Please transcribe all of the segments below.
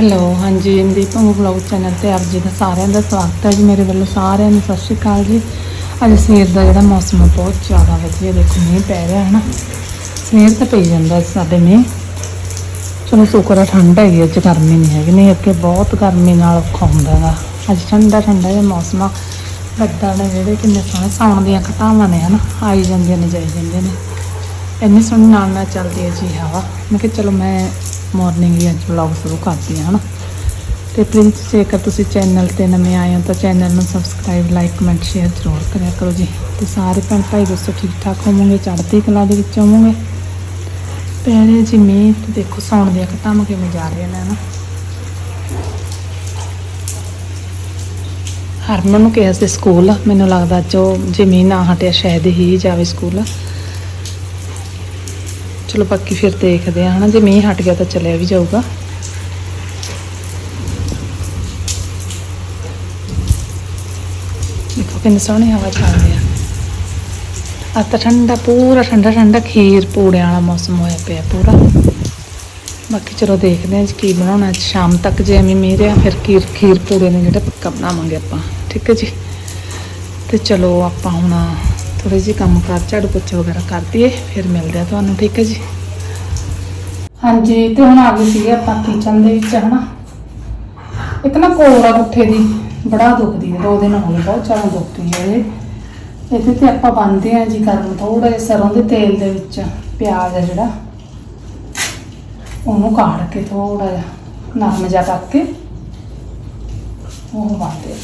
Hello ਹਾਂਜੀ ਇੰਦੀਪ ਨੂੰ vlog channel ਤੇ ਆਪ ਜੀ ਦਾ ਸਾਰਿਆਂ ਦਾ ਸਵਾਗਤ ਹੈ ਜੀ, ਮੇਰੇ ਵੱਲੋਂ ਸਾਰਿਆਂ ਨੂੰ ਸਤਿ ਸ਼੍ਰੀ ਅਕਾਲ ਜੀ। ਅੱਜ ਸਵੇਰ ਦਾ ਜਿਹੜਾ ਮੌਸਮ ਹੈ ਬਹੁਤ ਜ਼ਿਆਦਾ ਵਧੀਆ ਦੇਖੋ, ਮੀਂਹ ਪੈ ਰਿਹਾ ਹੈ ਨਾ। ਸਵੇਰ ਤਾਂ ਪਈ ਜਾਂਦਾ ਸਾਡੇ ਮੀਂਹ। ਚਲੋ ਸ਼ੁਕਰ ਆ, ਠੰਡ ਹੈਗੀ ਅੱਜ ਗਰਮੀ ਨਹੀਂ ਹੈਗੀ। ਨਹੀਂ ਅੱਗੇ ਬਹੁਤ ਗਰਮੀ ਨਾਲ ਔਖਾ ਹੁੰਦਾ ਹੈਗਾ ਅੱਜ ਠੰਡਾ ਠੰਡਾ ਜਿਹਾ ਮੌਸਮ ਆ। ਬੱਦਲ ਨੇ ਜਿਹੜੇ ਕਿੰਨੇ ਸੋਹਣੇ ਸਾਉਣ ਦੀਆਂ ਘਟਾਵਾਂ ਨੇ, ਹਨਾ, ਆਈ ਜਾਂਦੀਆਂ ਨੇ, ਜਾਈ ਜਾਂਦੀਆਂ ਨੇ। ਇੰਨੀ ਸੋਹਣੀ ਨਾਲ ਨਾਲ ਚੱਲਦੀ ਹੈ ਜੀ ਹਵਾ। ਮੈਂ ਕਿਹਾ ਚਲੋ ਮੈਂ ਮਾਰਨਿੰਗ ਹੀ ਅੱਜ ਵਲੌਗ ਸ਼ੁਰੂ ਕਰਦੀ ਹਾਂ, ਹਨਾ? ਤੇ ਪਲੀਜ਼ ਜੇਕਰ ਤੁਸੀਂ ਚੈਨਲ ਤੇ ਨਵੇਂ ਆਏ ਹੋ, ਤਾਂ ਚੈਨਲ ਨੂੰ ਸਬਸਕ੍ਰਾਈਬ ਲਾਈਕ ਕਮੈਂਟ ਸ਼ੇਅਰ ਜ਼ਰੂਰ ਕਰਿਆ ਕਰੋ ਜੀ। ਤੇ ਸਾਰੇ ਭੈਣ ਭਾਈ ਦੋਸਤੋ ਠੀਕ ਠਾਕ ਹੋਵੋਗੇ, ਚੜ੍ਹਦੀ ਕਲਾ ਦੇ ਵਿੱਚ ਹੋਵੋਗੇ? ਪਹਿਲੇ ਜੀ ਮੀਂਹ ਤੇ ਦੇਖੋ, ਸੌਣ ਦੀਆਂ ਘਟਾਵਾਂ ਕਿਵੇਂ ਜਾ ਰਹੀਆਂ ਨੇ, ਹਨਾ? ਹਰਮਨ ਨੂੰ ਕਿਹਾ ਸੀ ਸਕੂਲ, ਮੈਨੂੰ ਲੱਗਦਾ ਜੋ ਜੇ ਮੀਂਹ ਨਾ ਹਟਿਆ, ਸ਼ਾਇਦ ਹੀ ਜਾਵੇ ਸਕੂਲ। ਚਲੋ ਬਾਕੀ ਫਿਰ ਦੇਖਦੇ ਆ ਹਨਾ, ਜੇ ਮੀਂਹ ਹਟ ਗਿਆ ਤਾਂ ਚਲਿਆ ਵੀ ਜਾਊਗਾ। ਦੇਖੋ ਕਿੰਨੀ ਸੋਹਣੀ ਹਵਾ ਚੱਲਦੀ ਆ। ਅੱਜ ਤਾਂ ਠੰਡਾ, ਪੂਰਾ ਠੰਡਾ ਠੰਡਾ ਖੀਰ ਪੂੜਿਆਂ ਵਾਲਾ ਮੌਸਮ ਹੋਇਆ ਪਿਆ ਪੂਰਾ। ਬਾਕੀ ਚਲੋ ਦੇਖਦੇ ਹਾਂ ਜੀ ਕੀ ਬਣਾਉਣਾ। ਅੱਜ ਸ਼ਾਮ ਤੱਕ ਜੇ ਐਵੇਂ ਮੀਂਹ ਰਿਹਾ, ਫਿਰ ਖੀਰ ਖੀਰ ਪੂੜੇ ਨੇ ਜਿਹੜਾ ਪੱਕਾ ਬਣਾਵਾਂਗੇ ਆਪਾਂ। ਠੀਕ ਹੈ ਜੀ। ਤੇ ਚਲੋ ਆਪਾਂ ਹੁਣ ਥੋੜੇ ਜਿਹੇ ਕੰਮ ਕਰ, ਝਾੜੂ ਪੋਚਾ ਵਗੈਰਾ ਕਰ ਦਈਏ, ਫਿਰ ਮਿਲਦੇ ਆ ਤੁਹਾਨੂੰ, ਠੀਕ ਹੈ ਜੀ? ਹਾਂਜੀ, ਤੇ ਹੁਣ ਆ ਗਏ ਸੀਗੇ ਆਪਾਂ ਕਿਚਨ ਦੇ ਵਿੱਚ, ਹਨਾ? ਇੱਕ ਨਾ ਕੋੜਾ ਪੁੱਠੇ ਦੀ, ਬੜਾ ਦੁਖਦੀ ਹੈ ਦੋ ਦਿਨ ਹੋ ਗਏ ਬਹੁਤ ਜ਼ਿਆਦਾ ਦੁਖਦੀ ਹੈ ਇਹ। ਇਹਦੇ ਤੇ ਆਪਾਂ ਬੰਨਦੇ ਆ ਜੀ ਗਰਮ ਥੋੜਾ ਜਿਹਾ ਸਰੋਂ ਦੇ ਤੇਲ ਦੇ ਵਿੱਚ, ਪਿਆਜ਼ ਹੈ ਜਿਹੜਾ। ਉਹਨੂੰ ਕਾੜ ਕੇ ਥੋੜਾ ਜਿਹਾ, ਨਰਮ ਜਿਹਾ ਕਰਕੇ ਉਹ ਬੰਨਦੇ ਆ।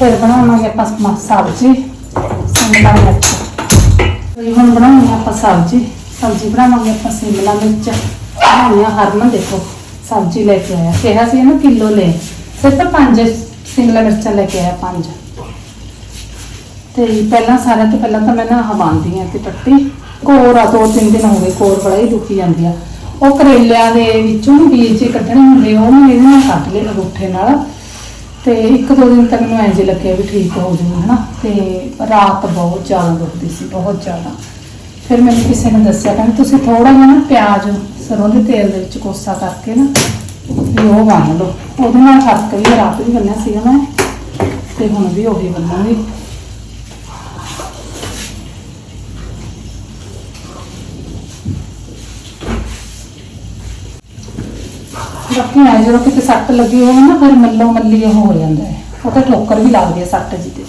ਫਿਰ ਬਣਾਵਾਂਗੇ ਆਪਾਂ ਸ- ਸਬਜ਼ੀ। ਸ਼ਿਮਲਾ ਮਿਰਚ। ਤੇ ਹੁਣ ਬਣਾਵਾਂਗੇ ਆਪਾਂ ਸਬਜ਼ੀ। ਸਬਜ਼ੀ ਬਣਾਵਾਂਗੇ ਆਪਾਂ ਸ਼ਿਮਲਾ ਮਿਰਚ। ਬਣਾਉਣੀ ਆ ਹਰਮਨ, ਦੇਖੋ, ਸਬਜ਼ੀ ਲੈ ਕੇ ਆਇਆ। ਕਿਹਾ ਸੀ ਇਹਨੂੰ ਕਿਲੋ ਲੈ। ਸਿਰਫ ਪੰਜ ਸ਼ਿਮਲਾ ਮਿਰਚਾਂ ਲੈ ਕੇ ਆਇਆ, ਪੰਜ। ਤੇ ਪਹਿਲਾਂ ਸਾਰਿਆਂ ਤੋਂ ਪਹਿਲਾਂ ਤਾਂ ਮੈਂ ਨਾ ਹਵਾਉਂਦੀ ਆ ਤੇ ਪੱਟੀ ਕੋਰ ਆ, ਦੋ ਤਿੰਨ ਦਿਨ ਹੋ ਗਏ, ਕੋਰ ਬੜਾ ਹੀ ਦੁਖੀ ਜਾਂਦੀ ਆ। ਉਹ ਕਰੇਲਿਆਂ ਦੇ ਵਿੱਚੋਂ ਬੀਜ ਕੱਢਣੇ ਹੁੰਦੇ ਉਹ ਮੈਂ ਇਹਦੇ ਨਾਲ ਕੱਢ ਲਏ ਅੰਗੂਠੇ ਨਾਲ। ਤੇ ਇੱਕ ਦੋ ਦਿਨ ਤੱਕ ਮੈਨੂੰ ਇੰਜ ਲੱਗਿਆ ਵੀ ਠੀਕ ਹੋ ਜੂ ਹਨਾ? ਤੇ ਰਾਤ ਬਹੁਤ ਜ਼ਿਆਦਾ ਦੁਖਦੀ ਸੀ, ਬਹੁਤ ਜ਼ਿਆਦਾ। ਫਿਰ ਮੈਨੂੰ ਕਿਸੇ ਨੇ ਦੱਸਿਆ, ਕਹਿੰਦੇ ਤੁਸੀਂ ਥੋੜਾ ਜਿਹਾ ਨਾ ਪਿਆਜ਼ ਸਰੋਂ ਦੇ ਤੇਲ ਦੇ ਵਿੱਚ ਕੋਸਾ ਕਰਕੇ ਨਾ ਵੀ ਉਹ ਬੰਨ ਲਓ। ਉਹਦੇ ਨਾਲ ਫ਼ਰਕ ਵੀ ਰਾਤ ਵੀ ਬੰਨਿਆ ਸੀਗਾ ਮੈਂ, ਤੇ ਹੁਣ ਵੀ ਉਹੀ ਬੰਨਾਂਗੀ। ਬਾਕੀ ਆ ਜਦੋਂ ਕਿਤੇ ਸੱਟ ਲੱਗੀ ਹੋਵੇ ਨਾ, ਫਿਰ ਮੱਲੋ ਮੱਲੀ ਉਹ ਹੋ ਜਾਂਦਾ ਹੈ। ਉਹ ਤਾਂ ਠੋਕਰ ਵੀ ਲੱਗਦੀ ਹੈ ਸੱਟ ਜੀ ਤੇ।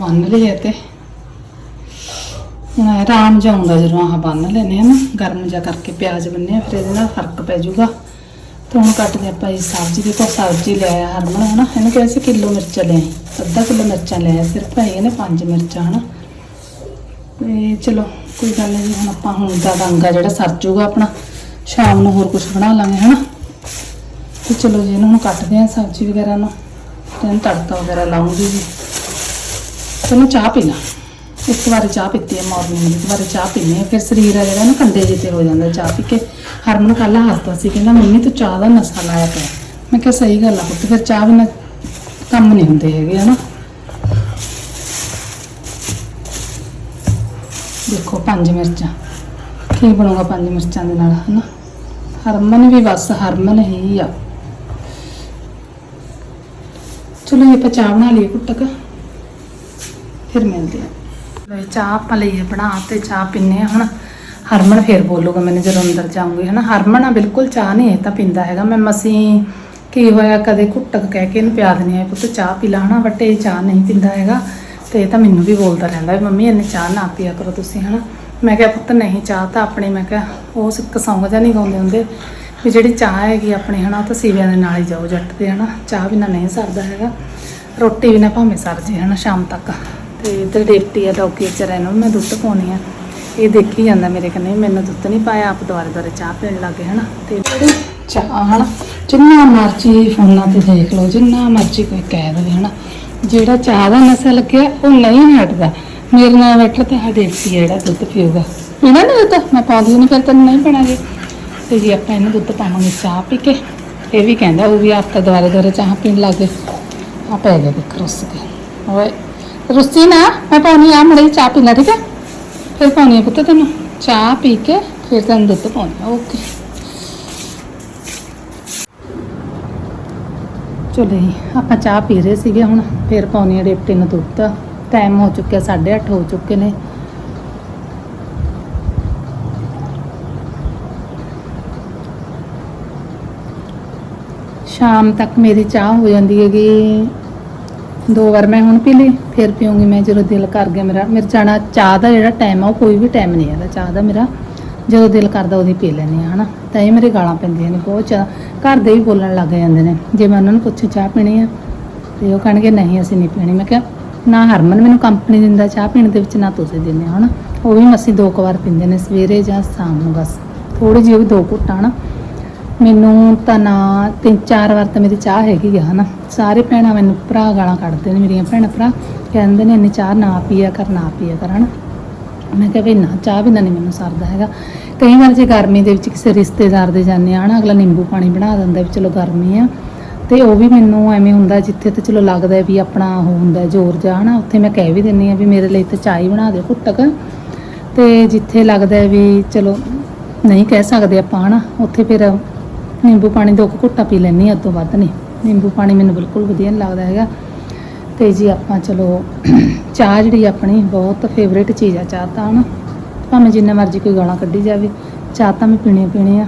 ਬੰਨ ਲਈਏ ਤੇ। ਹੁਣ ਆਰਾਮ ਜਿਹਾ ਆਉਂਦਾ ਜਦੋਂ ਆਹ ਬੰਨ ਲੈਨੇ ਆ ਨਾ, ਗਰਮ ਜਿਹਾ ਕਰਕੇ ਪਿਆਜ਼ ਬੰਨਿਆ, ਫਿਰ ਇਹਦੇ ਨਾਲ ਫ਼ਰਕ ਪੈ ਜਾਊਗਾ। ਕੱਟ ਹੁਣ ਆਪਾਂ ਇਹ ਸਬਜ਼ੀ ਦੇਖੋ, ਸਬਜ਼ੀ ਲੈ ਆਇਆ ਹਰਮਨ, ਹਨਾ? ਇਹਨੂੰ ਕਿਹਾ ਸੀ ਕਿਲੋ ਮਿਰਚਾਂ ਲਿਆ ਅੱਧਾ ਕਿਲੋ ਮਿਰਚਾਂ ਲੈ ਸਿਰਫ ਹੈਗੇ ਨੇ ਪੰਜ ਮਿਰਚਾਂ, ਹਨਾ? ਤੇ ਚਲੋ, ਕੋਈ ਗੱਲ ਨਹੀਂ, ਹੁਣ ਆਪਾਂ ਹੁਣ ਦਾ ਡਾਂਗਾ ਜਿਹੜਾ ਸਰ ਜੂਗਾ ਆਪਣਾ, ਸ਼ਾਮ ਨੂੰ ਹੋਰ ਕੁਝ ਬਣਾ ਲਾਂਗੇ, ਹਨਾ? ਤੇ ਚਲੋ ਜੀ, ਇਹਨੂੰ ਹੁਣ ਕੱਟਦੇ ਆ ਸਬਜ਼ੀ ਵਗੈਰਾ ਨੂੰ। ਤੇ ਤੜਕਾ ਵਗੈਰਾ ਲਾਉਂਗੀ ਜੀ। ਤੈਨੂੰ ਚਾਹ ਪੀਣਾ ਇੱਕ ਵਾਰ ਚਾਹ ਪੀਤੀ ਹੈ ਮਾਰਨਿੰਗ ਦੀ, ਇੱਕ ਵਾਰ ਚਾਹ ਪੀਣੀ ਹਾਂ, ਫਿਰ ਸਰੀਰ ਆ ਜਿਹੜਾ ਨਾ ਕੰਡੇ ਜਿੱਤੇ ਹੋ ਜਾਂਦਾ ਚਾਹ ਪੀ ਕੇ। ਹਰਮਨ ਕੱਲ ਹੱਸਦਾ ਸੀ, ਕਹਿੰਦਾ, ਮੰਮੀ, ਤੂੰ ਚਾਹ ਦਾ ਨਸ਼ਾ ਲਾਇਆ ਪਿਆ ਮੈਂ ਕਿਹਾ, ਸਹੀ ਗੱਲ ਆ ਪੁੱਤ, ਫਿਰ ਚਾਹ ਬਿਨਾਂ ਕੰਮ ਨਹੀਂ ਹੁੰਦੇ ਹੈਗੇ, ਹਨਾ? ਦੇਖੋ, ਪੰਜ ਮਿਰਚਾਂ। ਕੀ ਬਣੂਗਾ ਪੰਜ ਮਿਰਚਾਂ ਦੇ ਨਾਲ, ਹਨਾ? ਹਰਮਨ ਵੀ ਬਸ, ਹਰਮਨ ਹੀ ਆ। ਚਲੋ, ਇਹ ਆਪਾਂ ਚਾਹ ਬਣਾ ਲਈਏ ਕੁੱਟਕ ਫਿਰ ਮਿਲਦੇ ਆ ਲੈ ਚਾਹ ਆਪਾਂ ਲਈਏ ਬਣਾ ਤੇ ਚਾਹ ਪੀਨੇ ਆ ਹੁਣ ਹਰਮਨ ਫੇਰ ਬੋਲੂਗਾ ਮੈਨੂੰ ਜਦੋਂ ਅੰਦਰ ਜਾਊਂਗੀ, ਹਨਾ? ਹਰਮਨ ਆ, ਬਿਲਕੁਲ ਚਾਹ ਨਹੀਂ ਇਹ ਤਾਂ ਪੀਂਦਾ ਹੈਗਾ। ਮੈਂ ਮਸੀ ਕੀ ਹੋਇਆ, ਕਦੇ ਘੁੱਟਕ ਕਹਿ ਕੇ ਇਹਨੂੰ ਪਿਆ ਦਿੰਦੀ ਆ ਪੁੱਤ ਚਾਹ ਪੀ ਲਾ, ਹਨਾ? ਬਟ ਇਹ ਚਾਹ ਨਹੀਂ ਪੀਂਦਾ ਹੈਗਾ। ਤੇ ਇਹ ਤਾਂ ਮੈਨੂੰ ਵੀ ਬੋਲਦਾ ਰਹਿੰਦਾ ਵੀ ਮੰਮੀ ਇਹਨੇ ਚਾਹ ਨਾ ਪੀਆ ਕਰੋ ਤੁਸੀਂ, ਹਨਾ? ਮੈਂ ਕਿਹਾ, ਪੁੱਤ ਨਹੀਂ, ਚਾਹ ਤਾਂ ਆਪਣੀ, ਮੈਂ ਕਿਹਾ, ਉਹ ਸਿੱਕ ਸੌਂਗ ਜਾਂ ਨਹੀਂ ਗਾਉਂਦੇ ਹੁੰਦੇ। ਵੀ ਜਿਹੜੀ ਚਾਹ ਹੈਗੀ ਆਪਣੀ, ਹਨਾ, ਉਹ ਤਾਂ ਸੀਵਿਆਂ ਦੇ ਨਾਲ ਹੀ ਜਾਓ, ਜੱਟ ਦੇ, ਹਨਾ? ਚਾਹ ਬਿਨਾਂ ਨਹੀਂ ਸਰਦਾ ਹੈਗਾ। ਰੋਟੀ ਵੀ ਨਾ ਭਾਵੇਂ ਸਰ ਜੇ, ਹਨਾ, ਸ਼ਾਮ ਤੱਕ। ਤੇ ਇੱਧਰ ਡੇਪਟੀ ਆ, ਡੌਗੀ ਵਿਚਾਰਾ ਇਹਨੂੰ ਵੀ ਮੈਂ ਦੁੱਧ ਪਾਉਣੀ ਆ। ਇਹ ਦੇਖੀ ਜਾਂਦਾ ਮੇਰੇ ਕੰਨੇ ਮੈਨੂੰ ਦੁੱਧ ਨਹੀਂ ਪਾਇਆ, ਆਪ ਦੁਆਰੇ ਦੁਆਰੇ ਚਾਹ ਪੀਣ ਲੱਗੇ, ਹਨਾ? ਤੇ ਚਾਹ, ਹਨਾ? ਜਿੰਨਾ ਮਰਜ਼ੀ ਫੋਨਾਂ ਤੇ ਦੇਖ ਲਓ, ਜਿੰਨਾ ਮਰਜ਼ੀ ਕੋਈ ਕਹਿ ਦੇਵੇ, ਹਨਾ? ਜਿਹੜਾ ਚਾਹ ਦਾ ਨਸ਼ਾ ਲੱਗਿਆ, ਉਹ ਨਹੀਂ ਹਟਦਾ। ਮੇਰੇ ਨਾਲ ਬੈਠਾ ਤੇ ਹਾ ਦੇਖਦੀ ਹੈ ਜਿਹੜਾ ਦੁੱਧ ਪੀਊਗਾ। ਪੀਣਾ ਨਹੀਂ ਦੁੱਧ? ਮੈਂ ਪਾਉਂਦੀ ਨਹੀਂ ਫਿਰ ਤੈਨੂੰ ਨਹੀਂ ਪੀਣਾ ਜੀ। ਤੇ ਜੀ, ਆਪਾਂ ਇਹਨੂੰ ਦੁੱਧ ਪਾਵਾਂਗੇ ਚਾਹ ਪੀ ਕੇ। ਇਹ ਵੀ ਕਹਿੰਦਾ, ਉਹ ਵੀ ਆਪ ਤਾਂ ਦੁਆਰੇ ਦੁਆਰੇ ਚਾਹ ਪੀਣ ਲੱਗ ਗਏ। ਆ ਪੈ ਗਿਆ ਦੇਖ ਰੁੱਸ ਕੇ। ਓਏ। ਰੁੱਸੀ ਨਾ ਮੈਂ ਪਾਉਣੀ ਆ ਮੜੀ ਚਾਹ ਪੀ ਲੈ ਠੀਕ ਹੈ ਫਿਰ ਪਾਉਣੀ ਆ ਪੁੱਤ ਤੈਨੂੰ ਚਾਹ ਪੀ ਕੇ ਫਿਰ ਤੈਨੂੰ ਦੁੱਧ ਪਾਉਣੀ ਆ ਓਕੇ ਚਲੋ ਜੀ ਆਪਾਂ ਚਾਹ ਪੀ ਰਹੇ ਸੀਗੇ ਹੁਣ ਫਿਰ ਪਾਉਣੀ ਆ ਡੇਪਟੀ ਨੂੰ ਦੁੱਧ ਟਾਈਮ ਹੋ ਚੁੱਕਿਆ 8:30 ਹੋ ਚੁੱਕੇ ਨੇ ਸ਼ਾਮ ਤੱਕ ਮੇਰੀ ਚਾਹ ਹੋ ਜਾਂਦੀ ਹੈਗੀ ਦੋ ਵਾਰ ਮੈਂ ਹੁਣ ਪੀ ਲਈ, ਫਿਰ ਪੀਉਂਗੀ ਮੈਂ ਜਦੋਂ ਦਿਲ ਕਰ ਗਿਆ ਮੇਰਾ। ਮੇਰੇ ਜਾਣਾ ਚਾਹ ਦਾ ਜਿਹੜਾ ਟਾਈਮ ਆ, ਉਹ ਕੋਈ ਵੀ ਟਾਈਮ ਨਹੀਂ ਹੈਗਾ ਚਾਹ ਦਾ ਮੇਰਾ। ਜਦੋਂ ਦਿਲ ਕਰਦਾ ਉਹਦੀ ਪੀ ਲੈਂਦੀ ਹਾਂ, ਹਨਾ। ਤਾਂ ਇਹ ਮੇਰੇ ਗਾਲਾਂ ਪੈਂਦੀਆਂ ਨੇ ਬਹੁਤ ਜ਼ਿਆਦਾ। ਘਰ ਦੇ ਵੀ ਬੋਲਣ ਲੱਗ ਜਾਂਦੇ ਨੇ, ਜੇ ਮੈਂ ਉਹਨਾਂ ਨੂੰ ਪੁੱਛੇ ਚਾਹ ਪੀਣੀ ਆ, ਤੇ ਉਹ ਕਹਿਣਗੇ, ਨਹੀਂ, ਅਸੀਂ ਨਹੀਂ ਪੀਣੀ। ਮੈਂ ਕਿਹਾ, ਨਾ ਹਰਮਨ ਮੈਨੂੰ ਕੰਪਨੀ ਦਿੰਦਾ ਚਾਹ ਪੀਣ ਦੇ ਵਿੱਚ, ਨਾ ਤੁਸੀਂ ਦਿੰਦੇ ਹੋ, ਹਨਾ? ਉਹ ਵੀ ਅਸੀਂ ਦੋ ਕੁ ਵਾਰ ਪੀਂਦੇ ਨੇ, ਸਵੇਰੇ ਜਾਂ ਸ਼ਾਮ ਨੂੰ ਬਸ। ਥੋੜੀ ਜਿਹੀ ਉਹ ਵੀ ਦੋ ਘੁੱਟਾਂ ਹਨਾ। ਮੈਨੂੰ ਤਾਂ ਨਾ ਤਿੰਨ ਚਾਰ ਵਾਰ ਤਾਂ ਮੇਰੀ ਚਾਹ ਹੈਗੀ ਆ, ਹਨਾ। ਸਾਰੇ ਭੈਣਾਂ ਮੈਨੂੰ ਭਰਾ ਗਾਲਾਂ ਕੱਢਦੇ ਨੇ, ਮੇਰੀਆਂ ਭੈਣਾਂ ਭਰਾ। ਕਹਿੰਦੇ ਨੇ ਇੰਨੀ ਚਾਹ ਨਾ ਪੀਆ ਕਰ, ਨਾ ਪੀਆ ਕਰ, ਹਨਾ। ਮੈਂ ਕਿਹਾ ਵੀ ਨਾ, ਚਾਹ ਬਿਨਾਂ ਨਹੀਂ ਮੈਨੂੰ ਸਰਦਾ ਹੈਗਾ। ਕਈ ਵਾਰ ਜੇ ਗਰਮੀ ਦੇ ਵਿੱਚ ਕਿਸੇ ਰਿਸ਼ਤੇਦਾਰ ਦੇ ਜਾਂਦੇ ਆ ਨਾ ਅਗਲਾ ਨਿੰਬੂ ਪਾਣੀ ਬਣਾ ਦਿੰਦਾ ਵੀ ਚਲੋ ਗਰਮੀ ਆ। ਤੇ ਉਹ ਵੀ ਮੈਨੂੰ ਐਵੇਂ ਹੁੰਦਾ ਜਿੱਥੇ ਤੇ ਚਲੋ ਲੱਗਦਾ ਵੀ ਆਪਣਾ ਉਹ ਹੁੰਦਾ ਜ਼ੋਰ ਜਾ ਹਨਾ। ਉੱਥੇ ਮੈਂ ਕਹਿ ਵੀ ਦਿੰਨੀ ਆ ਵੀ ਮੇਰੇ ਲਈ ਤਾਂ ਚਾਹ ਹੀ ਬਣਾ ਦਿਓ ਘੁੱਟਕ ਤੇ ਜਿੱਥੇ ਲੱਗਦਾ ਵੀ ਚਲੋ ਨਹੀਂ ਕਹਿ ਸਕਦੇ ਆਪਾਂ, ਹਨਾ। ਉੱਥੇ ਫਿਰ ਨਿੰਬੂ ਪਾਣੀ ਦੋ ਘੁੱਟਾ ਪੀ ਲੈਂਦੀ ਹਾਂ ਤੋਂ ਵੱਧ ਨਹੀਂ। ਨਿੰਬੂ ਪਾਣੀ ਮੈਨੂੰ ਬਿਲਕੁਲ ਵਧੀਆ ਨਹੀਂ ਲੱਗਦਾ ਹੈਗਾ। ਤੇ ਜੀ ਆਪਾਂ ਚਲੋ, ਚਾਹ ਜਿਹੜੀ ਆਪਣੀ ਬਹੁਤ ਫੇਵਰੇਟ ਚੀਜ਼ ਆ, ਚਾਹ ਤਾਂ ਹਨਾ। ਭਾਵੇਂ ਜਿੰਨਾ ਮਰਜ਼ੀ ਕੋਈ ਗਾਲਾਂ ਕੱਢੀ ਜਾਵੇ, ਚਾਹ ਤਾਂ ਮੈਂ ਪੀਣੀ ਪੀਣੀ ਆ।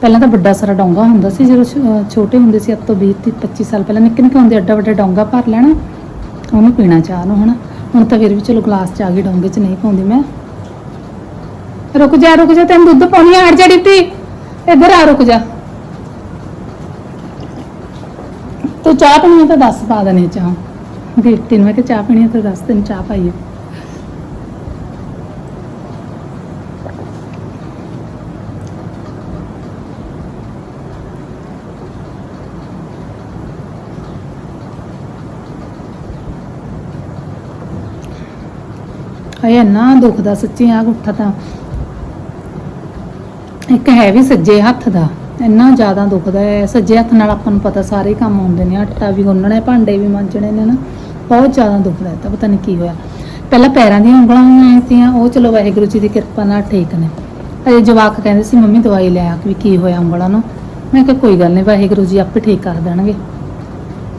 ਪਹਿਲਾਂ ਤਾਂ ਵੱਡਾ ਸਾਰਾ ਡੋਂਗਾ ਹੁੰਦਾ ਸੀ, ਜਦੋਂ ਛ- ਛੋਟੇ ਹੁੰਦੇ ਸੀ, ਅੱਜ ਤੋਂ 20 ਤੀਹ 25 ਸਾਲ ਪਹਿਲਾਂ ਨਿੱਕੇ ਨਿੱਕੇ ਹੁੰਦੇ ਐਡਾ ਵੱਡਾ ਡੋਂਗਾ ਭਰ ਲੈਣਾ, ਉਹਨੂੰ ਪੀਣਾ ਚਾਹ ਨੂੰ ਹਨਾ। ਹੁਣ ਤਾਂ ਫਿਰ ਵੀ ਚਲੋ ਗਲਾਸ ਚ ਆ ਗਈ ਡੋਂਗੇ ਚ ਨਹੀਂ ਪਾਉਂਦੀ ਮੈਂ। ਰੁਕ ਜਾ ਰੁਕ ਜਾ, ਤੈਨੂੰ ਦੁੱਧ ਪਾਉਣੀ ਆ, ਹਟ ਜਾ ਇੱਧਰ ਆ, ਰੁਕ ਜਾ। ਤੂੰ ਚਾਹ ਪੀਣੀ ਆ ਤਾਂ ਦੱਸ, ਪਾ ਦਨੇ ਚਾਹ। ਡਿੱਪੀ ਨੂੰ ਮੈਂ ਕਿ ਚਾਹ ਪੀਣੀ ਆ ਤਾਂ ਦੱਸ, ਤੈਨੂੰ ਚਾਹ ਪਾਈਏ ਹਾਏ ਦੁੱਖ ਦਾ ਸੱਚੀ ਆ ਗੁੱਠਾ ਤਾਂ। ਇੱਕ ਹੈ ਵੀ ਸੱਜੇ ਹੱਥ ਦਾ, ਇੰਨਾ ਜ਼ਿਆਦਾ ਦੁਖਦਾ ਹੈ। ਸੱਜੇ ਹੱਥ ਨਾਲ ਆਪਾਂ ਨੂੰ ਪਤਾ ਸਾਰੇ ਕੰਮ ਆਉਂਦੇ ਨੇ, ਆਟਾ ਵੀ ਗੁੰਨਣਾ ਭਾਂਡੇ ਵੀ ਮਾਂਜਣੇ ਨੇ ਨਾ, ਬਹੁਤ ਜ਼ਿਆਦਾ ਦੁਖਦਾ ਹੈ ਤਾਂ ਪਤਾ ਨਹੀਂ ਕੀ ਹੋਇਆ। ਪਹਿਲਾਂ ਪੈਰਾਂ ਦੀਆਂ ਉਂਗਲਾਂ ਹੋਈਆਂ ਸੀਆਂ ਉਹ ਚਲੋ ਵਾਹਿਗੁਰੂ ਜੀ ਦੀ ਕਿਰਪਾ ਨਾਲ ਠੀਕ ਨੇ। ਅਜੇ ਜਵਾਕ ਕਹਿੰਦੇ ਸੀ, ਮੰਮੀ ਦਵਾਈ ਲੈ ਆ ਕਿ ਕੀ ਹੋਇਆ ਉਂਗਲਾਂ ਨੂੰ? ਮੈਂ ਕਿਹਾ, ਕੋਈ ਗੱਲ ਨਹੀਂ, ਵਾਹਿਗੁਰੂ ਜੀ ਆਪੇ ਠੀਕ ਕਰ ਦੇਣਗੇ।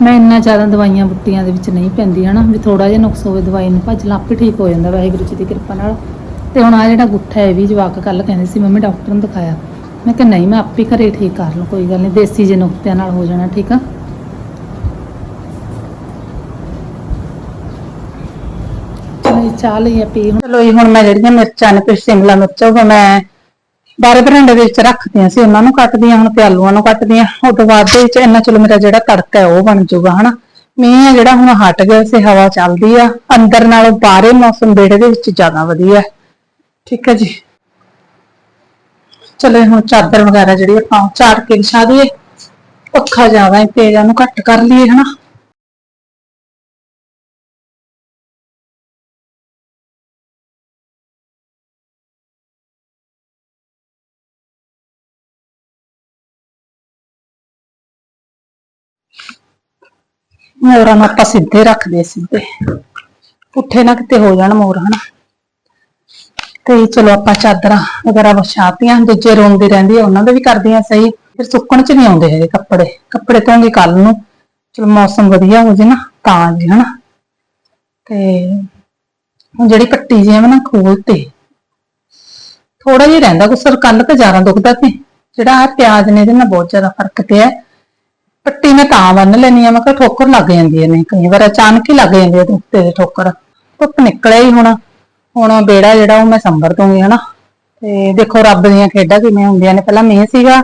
ਮੈਂ ਇੰਨਾ ਜ਼ਿਆਦਾ ਦਵਾਈਆਂ ਬੁੱਟੀਆਂ ਦੇ ਵਿੱਚ ਨਹੀਂ ਪੈਂਦੀ, ਹਨਾ? ਵੀ ਥੋੜਾ ਜਿਹਾ ਨੁਕਸ ਹੋਵੇ, ਦਵਾਈ ਨੂੰ ਭੱਜ ਲਾ, ਆਪੇ ਠੀਕ ਹੋ ਜਾਂਦਾ ਵਾਹਿਗੁਰੂ ਜੀ ਦੀ ਕਿਰਪਾ ਨਾਲ। ਤੇ ਹੁਣ ਆ ਜਿਹੜਾ ਗੁੱਠਾ ਇਹ ਵੀ ਜਵਾਕ ਕੱਲ ਕਹਿੰਦੇ ਸੀ, ਮੰਮੀ ਡਾਕਟਰ ਨੂੰ ਦਿਖਾਇਆ। ਮੈਂ ਕਿਹਾ, ਨਹੀਂ, ਮੈਂ ਆਪੇ ਘਰੇ ਠੀਕ ਕਰ ਲਵਾਂ ਕੋਈ ਗੱਲ ਨਹੀਂ, ਦੇਸੀ ਜੇ ਨੁਕਤਿਆਂ ਨਾਲ ਹੋ ਜਾਣਾ, ਠੀਕ ਆ? ਚਾਹ ਲਈ ਆ, ਪੀ ਹੁਣ। ਚਲੋ ਜੀ, ਹੁਣ ਮੈਂ ਜਿਹੜੀਆਂ ਮਿਰਚਾਂ ਨੇ ਪਿਛ ਸ਼ਿਮਲਾ ਮਿਰਚ, ਉਹ ਮੈਂ ਬਾਰੇ ਬਰਾਂਡੇ ਦੇ ਵਿੱਚ ਰੱਖਦੀਆਂ ਸੀ, ਉਹਨਾਂ ਨੂੰ ਕੱਟਦੀਆਂ, ਹੁਣ ਤੇ ਆਲੂਆਂ ਨੂੰ ਕੱਟਦੀਆਂ। ਉਸ ਤੋਂ ਬਾਅਦ ਦੇ ਵਿੱਚ ਇੰਨਾ, ਚਲੋ, ਮੇਰਾ ਜਿਹੜਾ ਤੜਕਾ ਹੈ, ਉਹ ਬਣ ਜਾਊਗਾ, ਹਨਾ? ਮੀਂਹ ਆ ਜਿਹੜਾ, ਹੁਣ ਹਟ ਗਿਆ ਸੀ ਹਵਾ ਚੱਲਦੀ ਆ। ਅੰਦਰ ਨਾਲੋਂ ਬਾਹਰੇ ਮੌਸਮ ਵਿਹੜੇ ਦੇ ਵਿੱਚ ਜ਼ਿਆਦਾ ਵਧੀਆ। ਹੈ। ਠੀਕ ਹੈ ਜੀ। ਚਲੋ ਹੁਣ ਚਾਦਰ ਵਗੈਰਾ ਜਿਹੜੀ ਆਪਾਂ ਝਾੜ ਕੇ ਵਿਛਾ ਦਈਏ। ਪੱਖਾ ਜ਼ਿਆਦਾ ਹੈ ਤੇਜ਼ ਆ, ਘੱਟ ਕਰ ਲਈਏ ਹਨਾ। ਮੋਰਾਂ ਨੂੰ ਆਪਾਂ ਸਿੱਧੇ ਰੱਖਦੇ ਸਿੱਧੇ। ਪੁੱਠੇ ਨਾ ਕਿਤੇ ਹੋ ਜਾਣ ਮੋਰ ਹਨਾ। ਤੇ ਚਲੋ ਆਪਾਂ ਚਾਦਰਾਂ ਵਗੈਰਾ ਵਿਛਾਤੀਆਂ, ਦੂਜੇ ਰੋਂਦੇ ਰਹਿੰਦੀ ਆ, ਉਹਨਾਂ ਦੇ ਵੀ ਕਰਦੀਆਂ ਸਹੀ। ਫਿਰ ਸੁੱਕਣ ਚ ਨਹੀਂ ਆਉਂਦੇ ਹੈਗੇ ਕੱਪੜੇ। ਕੱਪੜੇ ਧੋਂਗੇ ਕੱਲ ਨੂੰ। ਚਲੋ ਮੌਸਮ ਵਧੀਆ ਹੋ ਜੇ ਨਾ, ਤਾਂ ਜੀ, ਹਨਾ। ਤੇ ਹੁਣ ਜਿਹੜੀ ਪੱਟੀ ਜੀ ਆ ਮੈਂ ਨਾ ਖੋਲਤੇ ਥੋੜਾ ਜਿਹਾ ਰਹਿੰਦਾ ਗੁੱਸਰ ਕੱਲ ਤਾਂ ਜ਼ਿਆਦਾ ਦੁਖਦਾ ਤੇ। ਜਿਹੜਾ ਆ ਪਿਆਜ਼ ਨੇ, ਇਹਦੇ ਨਾਲ ਬਹੁਤ ਜ਼ਿਆਦਾ ਫ਼ਰਕ ਪਿਆ ਪੱਟੀ ਮੈਂ ਤਾਂ ਬੰਨ ਲੈਣੀ ਆ, ਮੈਂ ਕਿਹਾ ਠੋਕਰ ਲੱਗ ਜਾਂਦੀ ਹੈ ਨੇ ਕਈ ਵਾਰ ਅਚਾਨਕ ਹੀ ਲੱਗ ਜਾਂਦੀ ਹੈ ਉੱਤੇ ਦੇ ਠੋਕਰ। ਧੁੱਪ ਨਿਕਲਿਆ ਹੀ ਹੁਣ। ਹੁਣ ਬੇੜਾ ਜਿਹੜਾ ਉਹ ਮੈਂ ਸੰਭਰ ਦੂੰਗੀ ਹਨਾ? ਤੇ ਦੇਖੋ ਰੱਬ ਦੀਆਂ ਖੇਡਾਂ ਕਿਵੇਂ ਹੁੰਦੀਆਂ ਨੇ। ਪਹਿਲਾਂ ਮੀਂਹ ਸੀਗਾ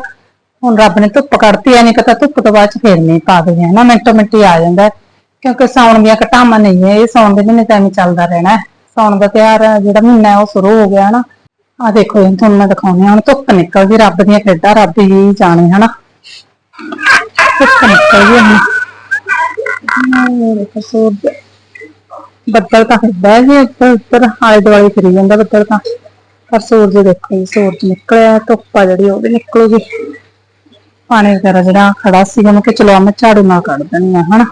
ਹੁਣ ਰੱਬ ਨੇ ਧੁੱਪ ਕੱਢਤੀ ਐ ਨਹੀਂ ਪਤਾ ਧੁੱਪ ਤੋਂ ਬਾਅਦ ਚ ਫੇਰ ਮੀਂਹ ਪਾ ਦੇ ਹਨਾ? ਮਿੰਟੋ ਮਿੰਟ ਆ ਜਾਂਦਾ ਹੈ। ਕਿਉਂਕਿ ਸਾਉਣ ਦੀਆਂ ਘਟਾਵਾਂ ਨਹੀਂ ਹੈ ਇਹ ਸਾਉਣ ਦੇ ਮਹੀਨੇ ਤਾਂ ਐਵੇਂ ਚੱਲਦਾ ਰਹਿਣਾ ਹੈ। ਸਾਉਣ ਦਾ ਤਿਉਹਾਰ ਹੈ, ਜਿਹੜਾ ਮਹੀਨਾ ਹੈ ਉਹ ਸ਼ੁਰੂ ਹੋ ਗਿਆ ਹਨਾ? ਆ ਦੇਖੋ ਇਹ ਤੁਹਾਨੂੰ ਮੈਂ ਦਿਖਾਉਂਦੀ ਹਾਂ ਹੁਣ ਧੁੱਪ ਨਿਕਲ ਗਈ ਰੱਬ ਦੀਆਂ ਖੇਡਾਂ ਰੱਬ ਹੀ ਜਾਣੇ ਹਨਾ? ਧੁੱਪ ਨਿਕਲ ਗਈ ਹੁਣ। ਇਹ ਦੇਖੋ ਸੂਰਜ ਬੱਦਲ ਤਾਂ ਹੁੰਦਾ ਜੀ ਉੱਪਰ ਉੱਪਰ ਆਲੇ ਦੁਆਲੇ ਫਿਰੀ ਜਾਂਦਾ ਬੱਦਲ ਤਾਂ। ਪਰ ਸੂਰਜ ਦੇਖੋ ਜੀ, ਸੂਰਜ ਨਿਕਲਿਆ, ਧੁੱਪ ਆ ਜਿਹੜੀ, ਉਹ ਵੀ ਨਿਕਲੂਗੀ। ਪਾਣੀ ਵਗੈਰਾ ਜਿਹੜਾ ਖੜਾ ਸੀਗਾ, ਮੈਂ ਕਿ ਚਲੋ ਆਹ ਮੈਂ ਝਾੜੂ ਨਾਲ ਕੱਢ ਦਿੰਦੀ ਆ ਹਨਾ?